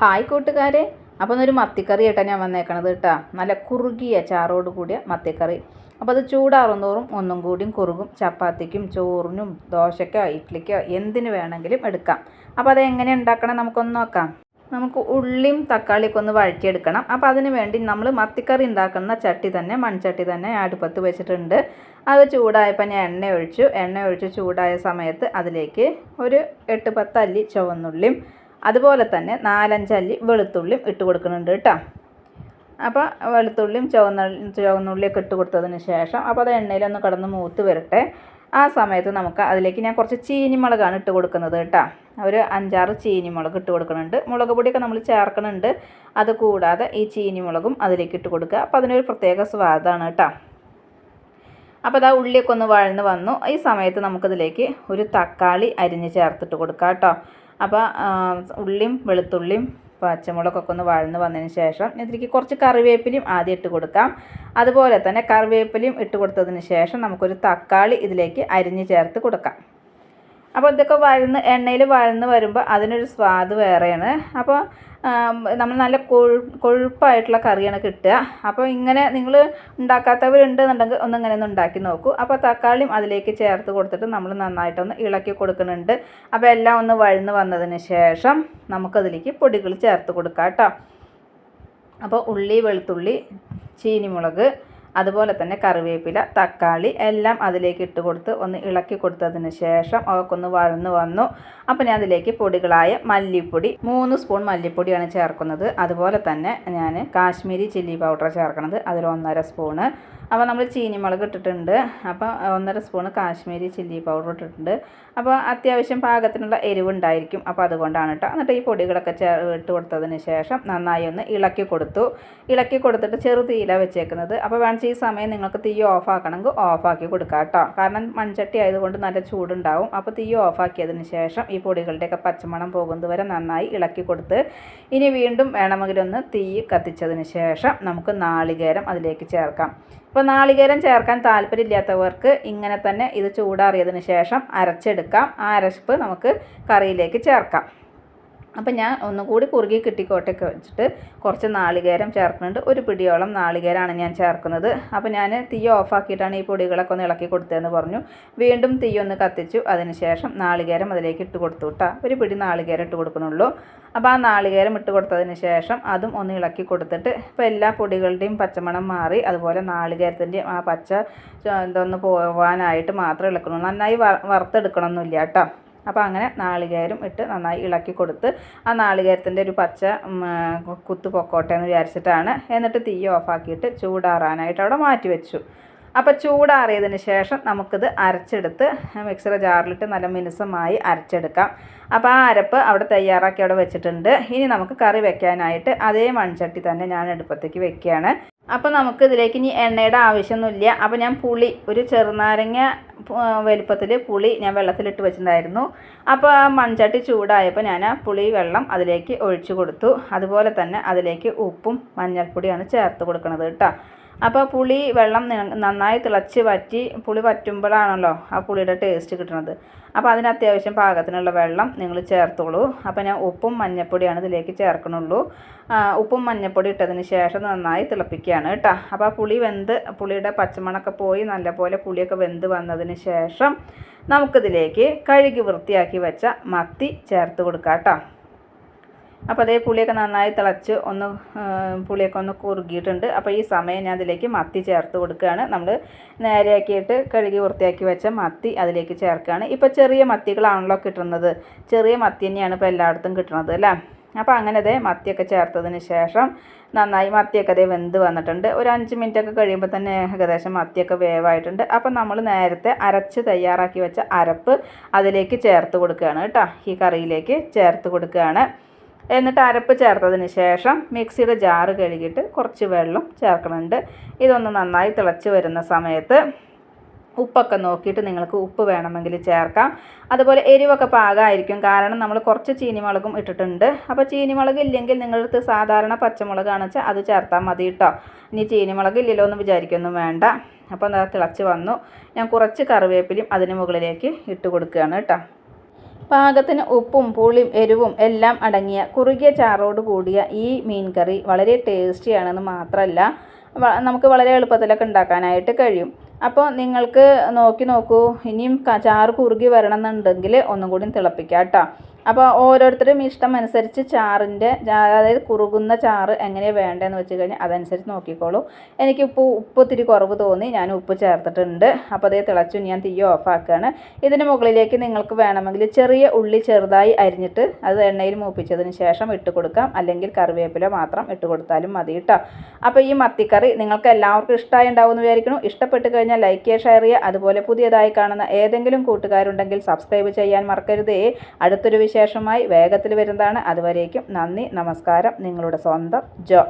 Hi കൂട്ടുകാരെ. അപ്പോൾ ഒന്നൊരു മത്തിക്കറി കേട്ടോ ഞാൻ വന്നേക്കണത് കേട്ടോ. നല്ല കുറുകിയ ചാറോട് കൂടിയ മത്തിക്കറി. അപ്പോൾ അത് ചൂടാറും തോറും ഒന്നും കൂടിയും കുറുകും. ചപ്പാത്തിക്കും ചോറിനും ദോശയ്ക്കോ ഇഡ്ലിക്കോ എന്തിന് വേണമെങ്കിലും എടുക്കാം. അപ്പോൾ അത് എങ്ങനെ ഉണ്ടാക്കണം നമുക്കൊന്ന് നോക്കാം. നമുക്ക് ഉള്ളിയും തക്കാളിയൊക്കെ ഒന്ന് വഴറ്റിയെടുക്കണം. അപ്പോൾ അതിന് വേണ്ടി നമ്മൾ മത്തിക്കറി ഉണ്ടാക്കുന്ന ചട്ടി തന്നെ മൺചട്ടി തന്നെ അടുപ്പത്ത് വെച്ചിട്ടുണ്ട്. അത് ചൂടായപ്പോൾ ഞാൻ എണ്ണ ഒഴിച്ചു. എണ്ണ ഒഴിച്ച് ചൂടായ സമയത്ത് അതിലേക്ക് ഒരു എട്ട് പത്ത് അല്ലി ചുവന്നുള്ളിയും അതുപോലെ തന്നെ നാലഞ്ചല്ലി വെളുത്തുള്ളിയും ഇട്ട് കൊടുക്കുന്നുണ്ട് കേട്ടോ. അപ്പോൾ വെളുത്തുള്ളിയും ചുവന്ന ചുവന്നുള്ളിയൊക്കെ ഇട്ട് കൊടുത്തതിന് ശേഷം അപ്പോൾ അത് എണ്ണയിലൊന്ന് കടന്ന് മൂത്ത് വരട്ടെ. ആ സമയത്ത് നമുക്ക് അതിലേക്ക് ഞാൻ കുറച്ച് ചീനിമുളകാണ് ഇട്ട് കൊടുക്കുന്നത് കേട്ടോ. ഒരു അഞ്ചാറ് ചീനിമുളക് ഇട്ട് കൊടുക്കുന്നുണ്ട്. മുളക് പൊടിയൊക്കെ നമ്മൾ ചേർക്കുന്നുണ്ട്. അത് കൂടാതെ ഈ ചീനിമുളകും അതിലേക്ക് ഇട്ട് കൊടുക്കുക. അപ്പോൾ അതിനൊരു പ്രത്യേക സ്വാദാണ് കേട്ടോ. അപ്പോൾ അതാ ഉള്ളിയൊക്കെ ഒന്ന് വഴന്ന് വന്നു. ഈ സമയത്ത് നമുക്കിതിലേക്ക് ഒരു തക്കാളി അരിഞ്ഞ് ചേർത്തിട്ട് കൊടുക്കാം കേട്ടോ. അപ്പോൾ ഉള്ളിയും വെളുത്തുള്ളിയും പച്ചമുളകൊക്കെ ഒന്ന് വഴന്ന് വന്നതിന് ശേഷം ഇതിലേക്ക് കുറച്ച് കറിവേപ്പിലയും ആദ്യം ഇട്ട് കൊടുക്കാം. അതുപോലെ തന്നെ കറിവേപ്പിലയും ഇട്ട് കൊടുത്തതിന് ശേഷം നമുക്കൊരു തക്കാളി ഇതിലേക്ക് അരിഞ്ഞ് ചേർത്ത് കൊടുക്കാം. അപ്പോൾ ഇതൊക്കെ വഴന്ന് എണ്ണയിൽ വഴന്ന് വരുമ്പോൾ അതിനൊരു സ്വാദ് വേറെയാണ്. അപ്പോൾ നമ്മൾ നല്ല കൊഴു കൊഴുപ്പായിട്ടുള്ള കറിയാണ് കിട്ടുക. അപ്പോൾ ഇങ്ങനെ നിങ്ങൾ ഉണ്ടാക്കാത്തവരുണ്ടെന്നുണ്ടെങ്കിൽ ഒന്ന് ഇങ്ങനെ ഒന്ന് ഉണ്ടാക്കി നോക്കൂ. അപ്പോൾ തക്കാളിയും അതിലേക്ക് ചേർത്ത് കൊടുത്തിട്ട് നമ്മൾ നന്നായിട്ടൊന്ന് ഇളക്കി കൊടുക്കുന്നുണ്ട്. അപ്പോൾ എല്ലാം ഒന്ന് വഴന്ന് വന്നതിന് ശേഷം നമുക്കതിലേക്ക് പൊടികൾ ചേർത്ത് കൊടുക്കാം കേട്ടോ. അപ്പോൾ ഉള്ളി വെളുത്തുള്ളി ചീനിമുളക് അതുപോലെ തന്നെ കറിവേപ്പില തക്കാളി എല്ലാം അതിലേക്ക് ഇട്ട് കൊടുത്ത് ഒന്ന് ഇളക്കി കൊടുത്തതിന് ശേഷം അവക്കൊന്ന് വഴന്ന് വന്നു. അപ്പോൾ ഞാൻ അതിലേക്ക് പൊടികളായ മല്ലിപ്പൊടി മൂന്ന് സ്പൂൺ മല്ലിപ്പൊടിയാണ് ചേർക്കുന്നത്. അതുപോലെ തന്നെ ഞാൻ കാശ്മീരി ചില്ലി പൗഡർ ചേർക്കുന്നത്. അതിൽ ഒന്നര സ്പൂണ് അപ്പോൾ നമ്മൾ ചീനിമുളക് ഇട്ടിട്ടുണ്ട്. അപ്പോൾ ഒന്നര സ്പൂണ് കാശ്മീരി ചില്ലി പൗഡർ ഇട്ടിട്ടുണ്ട്. അപ്പോൾ അത്യാവശ്യം പാകത്തിനുള്ള എരിവുണ്ടായിരിക്കും അപ്പോൾ അതുകൊണ്ടാണ് കേട്ടോ. എന്നിട്ട് ഈ പൊടികളൊക്കെ ചേ ഇട്ട് കൊടുത്തതിന് ശേഷം നന്നായി ഒന്ന് ഇളക്കി കൊടുത്തു. ഇളക്കി കൊടുത്തിട്ട് ചെറു തീയില വെച്ചേക്കുന്നത്. അപ്പോൾ വേണമെങ്കിൽ ഈ സമയം നിങ്ങൾക്ക് തീ ഓഫാക്കണമെങ്കിൽ ഓഫാക്കി കൊടുക്കാം കേട്ടോ. കാരണം മൺചട്ടി ആയതുകൊണ്ട് നല്ല ചൂടുണ്ടാവും. അപ്പോൾ തീ ഓഫാക്കിയതിന് ശേഷം ഈ പൊടികളുടെയൊക്കെ പച്ചമണം പോകുന്നത് വരെ നന്നായി ഇളക്കി കൊടുത്ത് ഇനി വീണ്ടും വേണമെങ്കിലൊന്ന് തീ കത്തിച്ചതിന് ശേഷം നമുക്ക് നാളികേരം അതിലേക്ക് ചേർക്കാം. ഇപ്പോൾ നാളികേരം ചേർക്കാൻ താല്പര്യമില്ലാത്തവർക്ക് ഇങ്ങനെ തന്നെ ഇത് ചൂടാറിയതിന് ശേഷം അരച്ചെടുക്കാം. ആ അരപ്പ് നമുക്ക് കറിയിലേക്ക് ചേർക്കാം. അപ്പം ഞാൻ ഒന്നും കൂടി കുറുകി കിട്ടിക്കോട്ടൊക്കെ വെച്ചിട്ട് കുറച്ച് നാളികേരം ചേർക്കുന്നുണ്ട്. ഒരു പിടിയോളം നാളികേരമാണ് ഞാൻ ചേർക്കുന്നത്. അപ്പോൾ ഞാൻ തീ ഓഫാക്കിയിട്ടാണ് ഈ പൊടികളൊക്കെ ഒന്ന് ഇളക്കി കൊടുത്തതെന്ന് പറഞ്ഞു. വീണ്ടും തീ ഒന്ന് കത്തിച്ചു. അതിനുശേഷം നാളികേരം അതിലേക്ക് ഇട്ട് കൊടുത്തു കേട്ടോ. ഒരു പിടി നാളികേരം ഇട്ട് കൊടുക്കുന്നുള്ളൂ അപ്പോൾ ആ നാളികേരം ഇട്ട് കൊടുത്തതിന് ശേഷം അതും ഒന്ന് ഇളക്കി കൊടുത്തിട്ട് ഇപ്പോൾ എല്ലാ പൊടികളുടെയും പച്ചമണം മാറി അതുപോലെ നാളികേരത്തിന്റെയും ആ പച്ച ഇതൊന്ന് പോവാനായിട്ട് മാത്രം ഇളക്കണം നന്നായി വറുത്തെടുക്കണമെന്നില്ല കേട്ടോ. അപ്പോൾ അങ്ങനെ നാളികേരം ഇട്ട് നന്നായി ഇളക്കി കൊടുത്ത് ആ നാളികേരത്തിന്റെ ഒരു പച്ച കുത്ത് പൊക്കോട്ടെ എന്ന് വിചാരിച്ചിട്ടാണ്. എന്നിട്ട് തീ ഓഫാക്കിയിട്ട് ചൂടാറാനായിട്ട് അവിടെ മാറ്റി വെച്ചു. അപ്പോൾ ചൂടാറിയതിന് ശേഷം നമുക്കിത് അരച്ചെടുത്ത് മിക്സർ ജാറിലിട്ട് നല്ല മിനുസമായി അരച്ചെടുക്കാം. അപ്പോൾ ആ അരപ്പ് അവിടെ തയ്യാറാക്കി അവിടെ വെച്ചിട്ടുണ്ട്. ഇനി നമുക്ക് കറി വെക്കാനായിട്ട് അതേ മൺചട്ടി തന്നെ ഞാൻ അടുപ്പത്തേക്ക് വെക്കുകയാണ്. അപ്പോൾ നമുക്ക് ഇതിലേക്ക് ഇനി എണ്ണയുടെ ആവശ്യമൊന്നുമില്ല. അപ്പോൾ ഞാൻ പുളി ഒരു ചെറുനാരങ്ങ വലുപ്പത്തിൽ പുളി ഞാൻ വെള്ളത്തിലിട്ട് വെച്ചിട്ടുണ്ടായിരുന്നു. അപ്പോൾ ആ മൺചട്ടി ചൂടായപ്പോൾ ഞാൻ ആ പുളി വെള്ളം അതിലേക്ക് ഒഴിച്ചു കൊടുത്തു. അതുപോലെ തന്നെ അതിലേക്ക് ഉപ്പും മഞ്ഞൾപ്പൊടിയാണ് ചേർത്ത് കൊടുക്കുന്നത് കേട്ടോ. അപ്പോൾ പുളി വെള്ളം നന്നായി തിളച്ച് വറ്റി പുളി വറ്റുമ്പോഴാണല്ലോ ആ പുളിയുടെ ടേസ്റ്റ് കിട്ടുന്നത് അപ്പോൾ അതിന് അത്യാവശ്യം പാകത്തിനുള്ള വെള്ളം നിങ്ങൾ ചേർത്തോളൂ. അപ്പോൾ ഞാൻ ഉപ്പും മഞ്ഞൾപ്പൊടിയാണ് ഇതിലേക്ക് ചേർക്കണുള്ളൂ. ഉപ്പും മഞ്ഞൾപ്പൊടി ഇട്ടതിന് ശേഷം നന്നായി തിളപ്പിക്കുകയാണ് കേട്ടോ. അപ്പോൾ ആ പുളി വെന്ത് പുളിയുടെ പച്ചമണൊക്കെ പോയി നല്ലപോലെ പുളിയൊക്കെ വെന്ത് വന്നതിന് ശേഷം നമുക്കിതിലേക്ക് കഴുകി വൃത്തിയാക്കി വെച്ച മത്തി ചേർത്ത് കൊടുക്കാം കേട്ടോ. അപ്പോൾ അതേ പുളിയൊക്കെ നന്നായി തിളച്ച് ഒന്ന് പുളിയൊക്കെ ഒന്ന് കുറുകിയിട്ടുണ്ട്. അപ്പോൾ ഈ സമയം ഞാൻ അതിലേക്ക് മത്തി ചേർത്ത് കൊടുക്കുകയാണ്. നമ്മൾ നേരെയാക്കിയിട്ട് കഴുകി വൃത്തിയാക്കി വെച്ച മത്തി അതിലേക്ക് ചേർക്കുകയാണ്. ഇപ്പോൾ ചെറിയ മത്തികളാണല്ലോ കിട്ടുന്നത്. ചെറിയ മത്തി തന്നെയാണ് ഇപ്പോൾ എല്ലായിടത്തും കിട്ടുന്നത് അല്ലേ? അപ്പോൾ അങ്ങനെ അതേ മത്തിയൊക്കെ ചേർത്തതിന് ശേഷം നന്നായി മത്തിയൊക്കെ അതേ വെന്ത് വന്നിട്ടുണ്ട്. ഒരു അഞ്ച് മിനിറ്റൊക്കെ കഴിയുമ്പോൾ തന്നെ ഏകദേശം മത്തിയൊക്കെ വേവായിട്ടുണ്ട്. അപ്പോൾ നമ്മൾ നേരത്തെ അരച്ച് തയ്യാറാക്കി വെച്ച അരപ്പ് അതിലേക്ക് ചേർത്ത് കൊടുക്കുകയാണ് കേട്ടോ. ഈ കറിയിലേക്ക് ചേർത്ത് കൊടുക്കുകയാണ്. എന്നിട്ട് അരപ്പ് ചേർത്തതിന് ശേഷം മിക്സിയുടെ ജാറ് കഴുകിയിട്ട് കുറച്ച് വെള്ളം ചേർക്കുന്നുണ്ട് ഇതൊന്ന് നന്നായി തിളച്ച് വരുന്ന സമയത്ത് ഉപ്പൊക്കെ നോക്കിയിട്ട് നിങ്ങൾക്ക് ഉപ്പ് വേണമെങ്കിൽ ചേർക്കാം. അതുപോലെ എരിവൊക്കെ പാകമായിരിക്കും. കാരണം നമ്മൾ കുറച്ച് ചീനിമുളകും ഇട്ടിട്ടുണ്ട്. അപ്പോൾ ചീനിമുളക് ഇല്ലെങ്കിൽ നിങ്ങളടുത്ത് സാധാരണ പച്ചമുളകാണെന്ന് വെച്ചാൽ അത് ചേർത്താൽ മതി കേട്ടോ. ഇനി ചീനിമുളക് ഇല്ലല്ലോ എന്ന് വിചാരിക്കൊന്നും വേണ്ട. അപ്പോൾ തിളച്ച് വന്നു. ഞാൻ കുറച്ച് കറിവേപ്പിലയും അതിന് മുകളിലേക്ക് ഇട്ട് കൊടുക്കുകയാണ് കേട്ടോ. പാകത്തിന് ഉപ്പും പുളിയും എരിവും എല്ലാം അടങ്ങിയ കുറുകിയ ചാറോട് കൂടിയ ഈ മീൻ കറി വളരെ ടേസ്റ്റിയാണെന്ന് മാത്രമല്ല നമുക്ക് വളരെ എളുപ്പത്തിലൊക്കെ ഉണ്ടാക്കാനായിട്ട് കഴിയും. അപ്പോൾ നിങ്ങൾക്ക് നോക്കി നോക്കൂ ഇനിയും ചാറ് കുറുകി വരണം എന്നുണ്ടെങ്കിൽ ഒന്നും കൂടി തിളപ്പിക്കാം കേട്ടോ. അപ്പോൾ ഓരോരുത്തരും ഇഷ്ടം അനുസരിച്ച് ചാറിന്റെ അതായത് കുറുകുന്ന ചാറ് എങ്ങനെയാണ് വേണ്ടതെന്ന് വെച്ച് കഴിഞ്ഞാൽ അതനുസരിച്ച് നോക്കിക്കോളൂ. എനിക്ക് ഉപ്പ് ഉപ്പ് ഇത്തിരി കുറവ് തോന്നി ഞാൻ ഉപ്പ് ചേർത്തിട്ടുണ്ട്. അപ്പോൾ അതേ തിളച്ചു ഞാൻ തീ ഓഫാക്കുകയാണ് ഇതിന് മുകളിലേക്ക് നിങ്ങൾക്ക് വേണമെങ്കിൽ ചെറിയ ഉള്ളി ചെറുതായി അരിഞ്ഞിട്ട് അത് എണ്ണയിൽ മൂപ്പിച്ചതിന് ശേഷം ഇട്ട് കൊടുക്കാം. അല്ലെങ്കിൽ കറിവേപ്പില മാത്രം ഇട്ട് കൊടുത്താലും മതി കേട്ടോ. അപ്പോൾ ഈ മത്തിക്കറി നിങ്ങൾക്ക് എല്ലാവർക്കും ഇഷ്ടമായി ഉണ്ടാവുമെന്ന് വിചാരിക്കുന്നു. ഇഷ്ടപ്പെട്ട് കഴിഞ്ഞാൽ ലൈക്ക് ചെയ്യുക ഷെയർ ചെയ്യുക. അതുപോലെ പുതിയതായി കാണുന്ന ഏതെങ്കിലും കൂട്ടുകാരുണ്ടെങ്കിൽ സബ്സ്ക്രൈബ് ചെയ്യാൻ മറക്കരുതേ. അടുത്തൊരു വിശേഷമായി വേഗത്തിൽ വരുന്നതാണ്. അതുവരേക്കും നന്ദി നമസ്കാരം. നിങ്ങളുടെ സ്വന്തം ജോ.